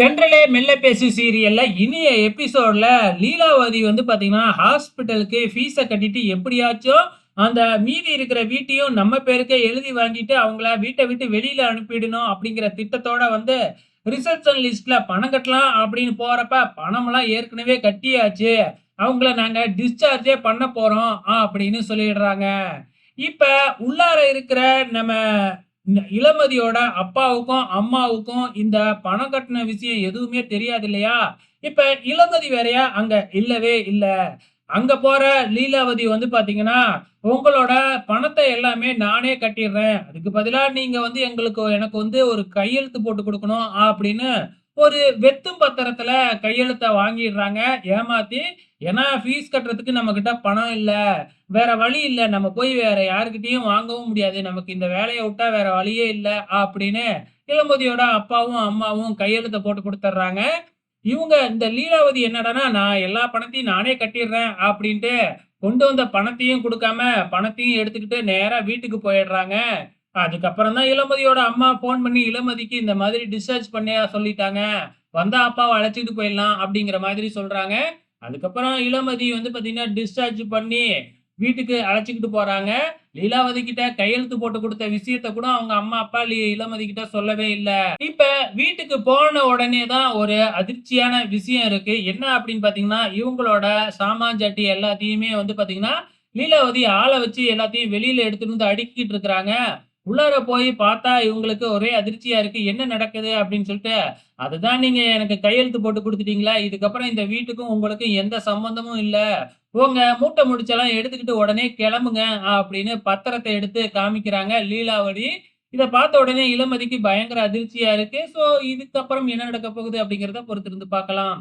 தென்றலே மெல்ல பேசு சீரியல்ல இனிய எபிசோட்ல லீலாவதி வந்து பாத்தீங்கன்னா ஹாஸ்பிட்டலுக்கு ஃபீஸை கட்டிட்டு எப்படியாச்சும் அந்த மீதி இருக்கிற வீட்டையும் நம்ம பேருக்கே எழுதி வாங்கிட்டு அவங்கள வீட்டை விட்டு வெளியில அனுப்பிடணும் அப்படிங்கிற திட்டத்தோட வந்து ரிசப்ஷன் லிஸ்ட்ல பணம் கட்டலாம் அப்படின்னு போறப்ப பணமெல்லாம் ஏற்கனவே கட்டியாச்சு. அவங்கள நாங்க டிஸ்சார்ஜே பண்ண போறோம் அப்படின்னு சொல்லிடுறாங்க. இப்ப உள்ளார இருக்கிற நம்ம இளமதியோட அப்பாவுக்கும் அம்மாவுக்கும் இந்த பணம் கட்டின விஷயம் எதுவுமே தெரியாது இல்லையா? இப்ப இளமதி வேறையா? அங்க இல்லவே இல்லை. அங்க போற லீலாவதி வந்து பாத்தீங்கன்னா உங்களோட பணத்தை எல்லாமே நானே கட்டிடுறேன். அதுக்கு பதிலா நீங்க வந்து எங்களுக்கு எனக்கு வந்து ஒரு கையெழுத்து போட்டு கொடுக்கணும் அப்படின்னு ஒரு வெத்தும் பத்திரத்துல கையெழுத்தை வாங்கிடுறாங்க ஏமாத்தி ஏன்னா ஃபீஸ் கட்டுறதுக்கு நம்ம கிட்ட பணம் இல்லை வேற வழி இல்லை நம்ம போய் வேற யாருக்கிட்டையும் வாங்கவும் முடியாது நமக்கு இந்த வேலையை விட்டா வேற வழியே இல்லை அப்படின்னு இளம்பதியோட அப்பாவும் அம்மாவும் கையெழுத்தை போட்டு கொடுத்துட்றாங்க. இவங்க இந்த லீலாவதி என்னடான்னா நான் எல்லா பணத்தையும் நானே கட்டிடுறேன் அப்படின்ட்டு கொண்டு வந்த பணத்தையும் கொடுக்காம பணத்தையும் எடுத்துக்கிட்டு நேராக வீட்டுக்கு போயிடுறாங்க. அதுக்கப்புறம் தான் இளமதியோட அம்மா ஃபோன் பண்ணி இளமதிக்கு இந்த மாதிரி டிஸ்சார்ஜ் பண்ண சொல்லிட்டாங்க. வந்தா அப்பாவை அழைச்சிட்டு போயிடலாம் அப்படிங்கிற மாதிரி சொல்றாங்க. அதுக்கப்புறம் இளமதி வந்து பாத்தீங்கன்னா டிஸ்சார்ஜ் பண்ணி வீட்டுக்கு அழைச்சிக்கிட்டு போறாங்க. லீலாவதி கிட்ட கையெழுத்து போட்டு கொடுத்த விஷயத்த கூட அவங்க அம்மா அப்பா லீ- இளமதி கிட்ட சொல்லவே இல்லை. இப்ப வீட்டுக்கு போன உடனே தான் ஒரு அதிர்ச்சியான விஷயம் இருக்கு. என்ன அப்படின்னு பாத்தீங்கன்னா இவங்களோட சாமான் சட்டி எல்லாத்தையுமே வந்து பாத்தீங்கன்னா லீலாவதி ஆளை வச்சு எல்லாத்தையும் வெளியில எடுத்துட்டு வந்து அடுக்கிட்டு இருக்கிறாங்க. உள்ளார போய் பார்த்தா இவங்களுக்கு ஒரே அதிர்ச்சியா இருக்கு. என்ன நடக்குது அப்படின்னு சொல்லிட்டு அதுதான் நீங்க எனக்கு கையெழுத்து போட்டு கொடுத்துட்டீங்களா? இதுக்கப்புறம் இந்த வீட்டுக்கும் உங்களுக்கும் எந்த சம்பந்தமும் இல்லை. உங்க மூட்டை முடிச்செல்லாம் எடுத்துக்கிட்டு உடனே கிளம்புங்க அப்படின்னு பத்திரத்தை எடுத்து காமிக்கிறாங்க லீலாவடி இதை பார்த்த உடனே இளமதிக்கு பயங்கர அதிர்ச்சியா இருக்கு. ஸோ இதுக்கப்புறம் என்ன நடக்க போகுது அப்படிங்கிறத பொறுத்திருந்து பார்க்கலாம்.